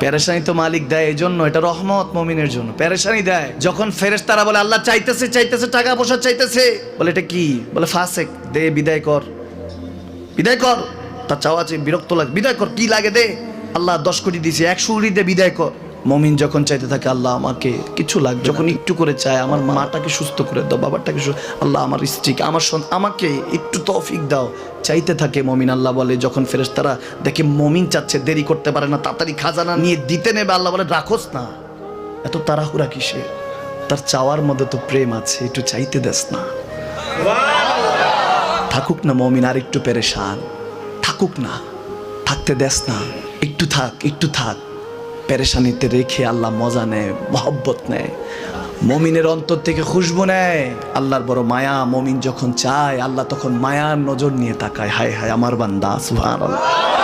পেরেশানি তো মালিক দেয় এই জন্য এটা রহমত মমিনের জন্য। প্যারেশানি দেয়। যখন ফেরেস তারা বলে, আল্লাহ চাইতেছে চাইতেছে, টাকা পয়সা চাইতেছে। বলে, এটা কি? বলে, ফাসেক, দে, বিদায় কর। বিদায় কর? তার চাওয়া আছে, বিরক্ত লাগে বিদায় কর, কি লাগে দে? আল্লাহ দশ কোটি দিয়েছে, একশো কোটি দে, বিদায় কর। মমিন যখন চাইতে থাকে আল্লাহ আমাকে কিছু লাগবে যখন একটু করে চায় আমার মাটাকে সুস্থ করে দাও বাবাটাকে আল্লাহ আমার স্ত্রীকে আমার আমাকে একটু তফিক দাও। চাইতে থাকে মমিন আল্লাহ বলে যখন ফেরেস তারা দেখে মমিন চাচ্ছে দেরি করতে পারে না তাড়াতাড়ি খাজানা নিয়ে দিতে নেবে আল্লাহ বলে রাখোস না। এত তাড়াহুড়া কিসে তার চাওয়ার মধ্যে তো প্রেম আছে একটু চাইতে দেস না। থাকুক না মমিন আর একটু পেরেশান। থাকুক না থাকতে দেস না। একটু থাক একটু থাক। পেরেশানিতে রেখে আল্লাহ মজা নেয়, মহব্বত নেয়। মমিনের অন্তর থেকে খুশবু নেয়। আল্লাহর বড় মায়া, মমিন যখন চায়, আল্লাহ তখন মায়ার নজর নিয়ে তাকায়। হায় হায়, আমার বান্দা, সুবহানাল্লাহ।